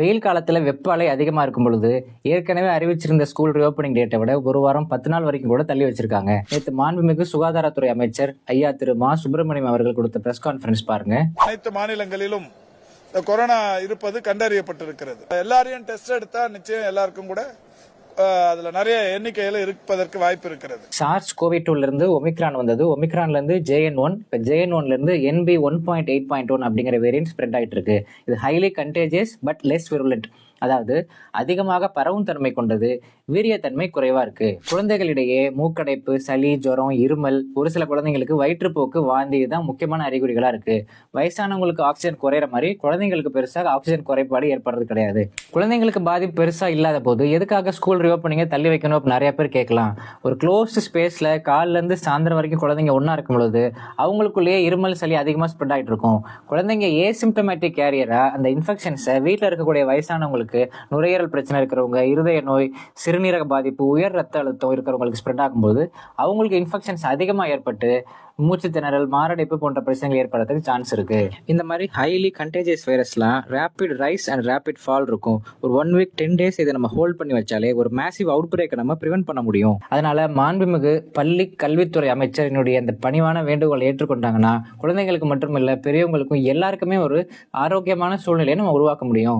வெயில் காலத்தில் வெப்ப அலை அதிகமாக இருக்கும் பொழுது ஏற்கனவே அறிவிச்சிருந்த ஸ்கூல் ரீஓப்பனிங் டேட்டை விட ஒரு வாரம் பத்து நாள் வரைக்கும் கூட தள்ளி வச்சிருக்காங்க. நேற்று மாண்புமிகு சுகாதாரத்துறை அமைச்சர் ஐயா திரு மா சுப்பிரமணியம் அவர்கள் கொடுத்த பிரஸ் கான்ஃபரன்ஸ் பாருங்க. அனைத்து மாநிலங்களிலும் கொரோனா இருப்பது கண்டறியப்பட்டிருக்கிறது. எல்லாரையும் டெஸ்ட் எடுத்தா நிச்சயம் எல்லாருக்கும் கூட அதுல நிறைய எண்ணிக்கையில இருப்பதற்கு வாய்ப்பு இருக்கிறது. சார்ஸ் கோவிட் டூல இருந்து ஒமிக்ரான் வந்தது. ஒமிக்ரான்ல இருந்து ஜேஎன் ஒன் இப்போ ஜேஎன் ஒன்ல இருந்து NB one point eight point one அப்படிங்கிற வேரியன்ட் ஸ்ப்ரெட் ஆயிட்டு இருக்கு. இது highly contagious but less virulent அதாவது அதிகமாக பரவும் தன்மை கொண்டது வீரியத்தன்மை குறைவா இருக்கு. குழந்தைகளிடையே மூக்கடைப்பு சளி ஜுரம் இருமல் ஒரு சில குழந்தைங்களுக்கு வயிற்றுப்போக்கு வாந்தி தான் முக்கியமான அறிகுறிகளா இருக்கு. வயசானவங்களுக்கு ஆக்சிஜன் குறையிற மாதிரி குழந்தைங்களுக்கு பெருசாக ஆக்சிஜன் குறைபாடு ஏற்படுறது கிடையாது. குழந்தைங்களுக்கு பாதிப்பு பெருசா இல்லாத போது எதுக்காக ஸ்கூல் ரியோப்பனிங்க தள்ளி வைக்கணும் அப்படின்னு நிறைய பேர் கேட்கலாம். ஒரு க்ளோஸ்டு ஸ்பேஸ்ல கால்ல இருந்து சாயந்தரம் வரைக்கும் குழந்தைங்க ஒன்றா இருக்கும் பொழுது அவங்களுக்குள்ளேயே இருமல் சளி அதிகமா ஸ்ப்ரெட் ஆயிட்டு இருக்கும். குழந்தைங்க ஏசிம்டமேட்டிக் கேரியரா அந்த இன்ஃபெக்ஷன்ஸை வீட்டில் இருக்கக்கூடிய வயசானவங்களுக்கு நுரையீரல் பிரச்சனை இருக்கிறவங்க இருதய நோய் சிறுநீரக பாதிப்பு உயர் ரத்த அழுத்தம் இருக்கிறவங்களுக்கு ஸ்ப்ரெட் ஆகும்போது அவங்களுக்கு இன்ஃபெக்ஷன்ஸ் அதிகமாக ஏற்பட்டு மூச்சு திணறல் மாரடைப்பு போன்ற பிரச்சனைகள் ஏற்படுறதுக்கு சான்ஸ் இருக்கு. இந்த மாதிரி highly contagious வைரஸ்லாம் rapid rise and rapid fall இருக்கும். ஒரு ஒன் வீக் டென் டேஸ் இதை நம்ம ஹோல்ட் பண்ணி வச்சாலே ஒரு மேசிவ் அவுட் பிரேக்கை நம்ம ப்ரிவென்ட் பண்ண முடியும். அதனால மாண்புமிகு பள்ளி கல்வித்துறை அமைச்சரினுடைய அந்த பணிவான வேண்டுகோளை ஏற்றுக்கொண்டாங்கன்னா குழந்தைங்களுக்கு மட்டும் இல்லை பெரியவங்களுக்கும் எல்லாருக்குமே ஒரு ஆரோக்கியமான சூழ்நிலையை நம்ம உருவாக்க முடியும்.